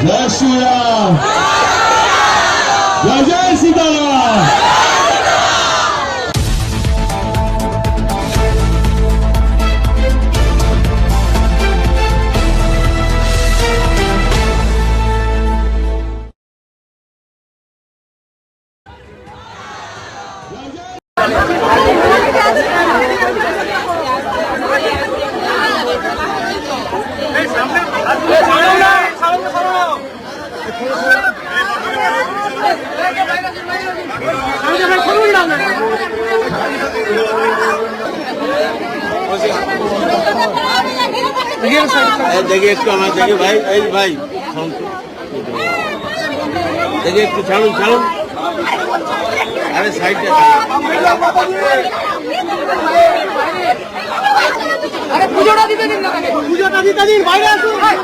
জয় শ্রীরাম জয় জয় দেখে একটু আমার দেখে ভাই এই ভাই দেখে একটু ছাড়ুন ছাড়ুন। আরে সাইডে আরে পুজোটা দিতে দিন না। পুজোটা দিতে দিন বাইরে আসুন একটু সাইড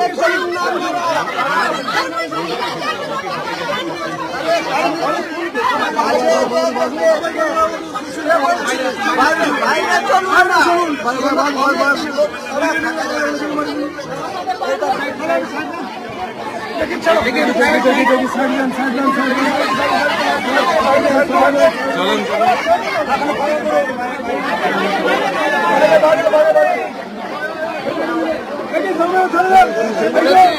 দিন সাইড দিন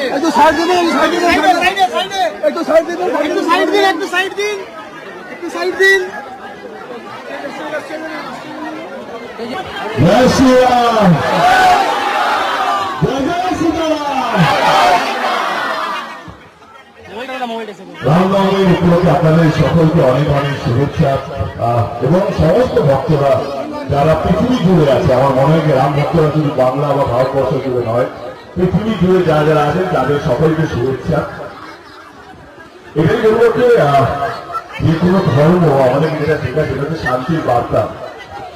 একটু সাইড দিন, একটু সাইড দিন। একটু সাইড দিন একটু সাইড দিন জয় শ্রীরাম জয় জয় সীতারাম রামনবমী উপলক্ষে আপনাদের সকলকে অনেক অনেক শুভেচ্ছা এবং সমস্ত ভক্তরা যারা পৃথিবী জুড়ে আছে আমার মনে হয় রাম ভক্তরা শুধু বাংলা বা ভারতবর্ষ জুড়ে নয় পৃথিবী জুড়ে যারা যারা আছেন তাদের সকলকে শুভেচ্ছা এটাই বলব যে কোনো ধর্ম আমাদের যেটা শেখা সেটা শান্তির বার্তা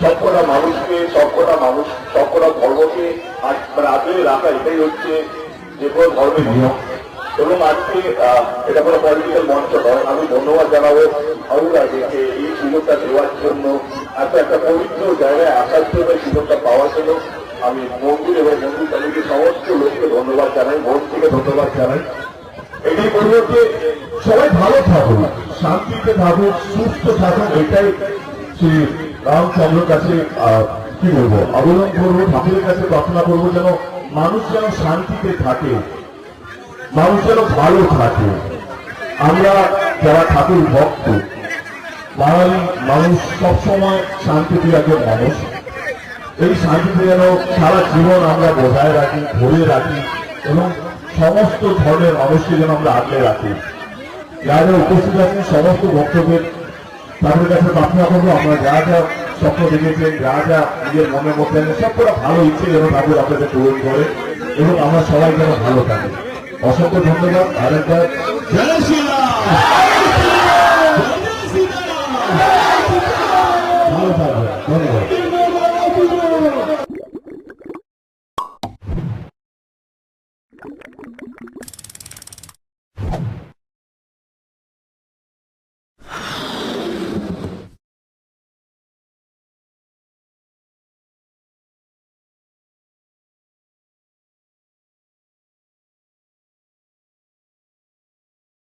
সবকটা মানুষকে, সবকটা মানুষ, সবকটা ধর্মকে মানে আগলে রাখা এটাই হচ্ছে যে কোনো ধর্মের নিয়ম এবং আজকে এটা কোনো পলিটিক্যাল মঞ্চ নয়। আমি ধন্যবাদ জানাব হাউরাকে এই সুযোগটা দেওয়ার জন্য, এত একটা পবিত্র জায়গায় আসার জন্য, এই সুযোগটা পাওয়ার জন্য আমি মন্দির এবং মন্দির কমিটির সমস্ত লোককে ধন্যবাদ জানাই মন থেকে ধন্যবাদ জানাই। এটাই বলব যে সবাই ভালো থাকুন, শান্তিতে থাকুন, সুস্থ থাকুন, এটাই রামচন্দ্রের কাছে কি বলব? আবেদন করব, ঠাকুরের কাছে প্রার্থনা করব যেন মানুষ যেন শান্তিতে থাকে, মানুষ যেন ভালো থাকে। আমরা যারা ঠাকুর ভক্ত, বাঙালি মানুষ সবসময় শান্তিতে একজন মানুষ। এই শান্তিতে যেন সারা জীবন আমরা বজায় রাখি, ধরে রাখি এবং সমস্ত ধর্মের মানুষকে যেন আমরা আগলে রাখি। যারা উপস্থিত আছেন, সমস্ত ভক্তদের তাদের কাছে প্রার্থনা করব আমরা যা যা স্বপ্ন দেখেছেন, যা যা নিজের মনে মধ্যে সবকটা ভালো ইচ্ছে যেন ঠাকুর আপনাদের পূরণ করে এবং আমরা সবাই যেন ভালো থাকি। অসংখ্য ধন্যবাদ আরেকবার